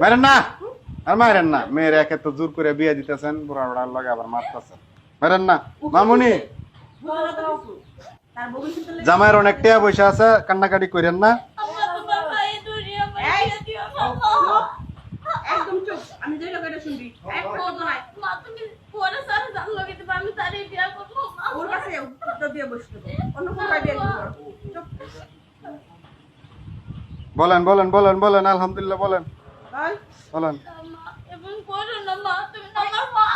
মারেন না। আর মারেন না। মেয়ের একে তো জোর করে বিয়ে দিতেছেন বুড়া বুড়ার লগে আবার মারতেছেন। মারেন না। মামুনি জামাইয়ের অনেক টিয়া পয়সা আছে কান্নাকাটি করেন না। বলেন বলেন বলেন বলেন আলহামদুলিল্লাহ বলেন। বল বলেন মা এবং করো না মা তুমি না আমার মা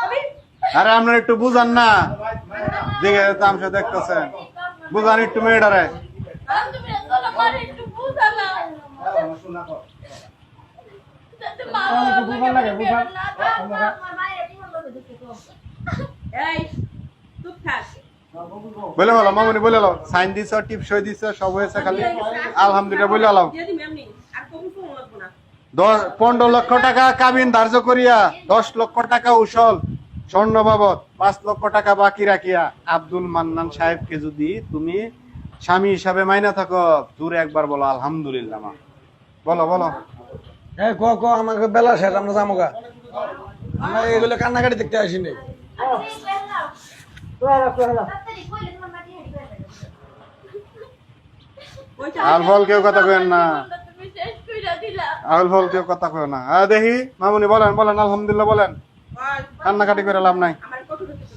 কবি আরে, আপনার একটু বুঝান না। দিকে তামসা দেখতেছেন। বুঝান একটু মেয়েটারে। বলে বলো মামনি বলে লো সাইন দিছ টিপ সই দিছ, সব হয়েছে খালি। আলহামদুলিল্লাহ, বলে আলাম দিয়ে দিবি এমনি আর কবি ফোন লাগবো না দশ পনেরো লক্ষ টাকা কাবিন ধার্য করিয়া দশ লক্ষ টাকা উসল স্বর্ণ বাবদ পাঁচ লক্ষ টাকা বাকি রাখিয়া। আব্দুল মান্নান সাহেবকে যদি তুমি স্বামী হিসাবে মাইনা থাকো দূরে একবার বলো আলহামদুলিল্লাহ মা। বলো বলো। হ্যাঁ ক ক আমাকে বেলা শেষ আমরা যাব গা। আমরা এগুলো কান্নাকাটি দেখতে আসিনি। ওইটা আল ফল কেউ কথা কেন না। আল ফল কেউ কথা কেউ না। হ্যাঁ দেখি মামুনি বলেন বলেন আলহামদুলিল্লাহ বলেন। কান্নাকাটি করে লাভ নাই। আমার কত দেখতে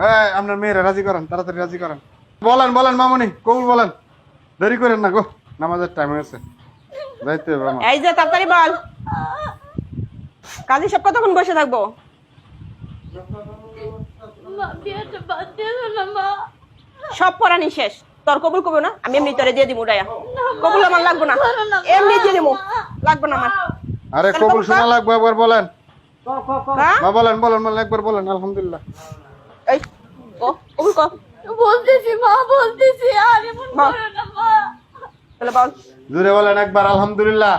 হ্যাঁ আপনার মেয়েরা রাজি করেন তাড়াতাড়ি রাজি করেন। বলেন বলেন মামুনি কবুল বলেন। দেরি করেন না গো নামাজের টাইম হয়েছে যাইতে হবে আমার। এই যে তাড়াতাড়ি বল। কাজী সব কতক্ষণ বসে থাকব? মা বিয়েটা বাদ দিও না মা। সব পড়ানি শেষ। তোর কবুল কবো না? আমি এমনি তোরে দিয়ে দিব উড়াইয়া কবুল আমার লাগবো না। এমনি দিয়ে দিব। লাগবো না আমার। আরে কবুল শোনা লাগবে একবার বলেন। হ্যাঁ? মা বলেন বলেন বলেন একবার বলেন আলহামদুলিল্লাহ। এই ও কবুল কর। বলতেছি মা বলতেছি আর এমন করো না মা। তাহলে বল। জুড়ে বলেন একবার আলহামদুলিল্লাহ।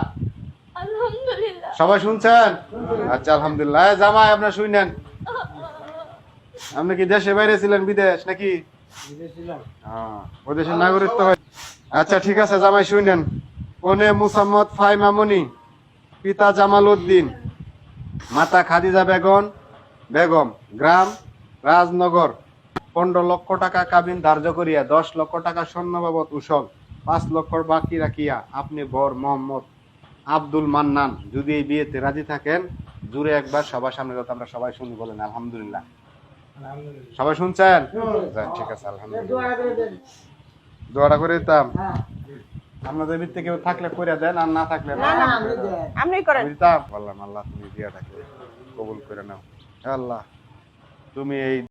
আলহামদুলিল্লাহ। সবাই শুনছেন? আচ্ছা আলহামদুলিল্লাহ। জামাই আপনার শুনেন। আপনি কি দেশে বাইরে ছিলেন বিদেশ নাকি? হ্যাঁ, ওই দেশের নাগরিকত্ব আচ্ছা ঠিক আছে জামাই শুনেন। কনে মুসাম্মদ ফাই মামুনি পিতা জামাল উদ্দিন মাতা খাদিজা বেগম বেগম গ্রাম রাজনগর পনেরো লক্ষ টাকা কাবিন ধার্য করিয়া দশ লক্ষ টাকা স্বর্ণ বাবদ উসল পাঁচ লক্ষ বাকি রাখিয়া আপনি বর মোহাম্মদ আব্দুল মান্নান। যদি এই বিয়েতে রাজি থাকেন জুড়ে একবার সবার সামনে আমরা সবাই শুনি বলেন আলহামদুলিল্লাহ। সবাই শুনছেন? ঠিক আছে আলহামদুলিল্লাহ। দোয়াটা করে দিতাম। আপনাদের ভিত্তি কেউ থাকলে করে দেন আর না থাকলে আমি আপনি করেন। দিতাম। বললাম আল্লাহ তুমি বিয়েটাকে কবুল করে নাও। আল্লাহ তুমি এই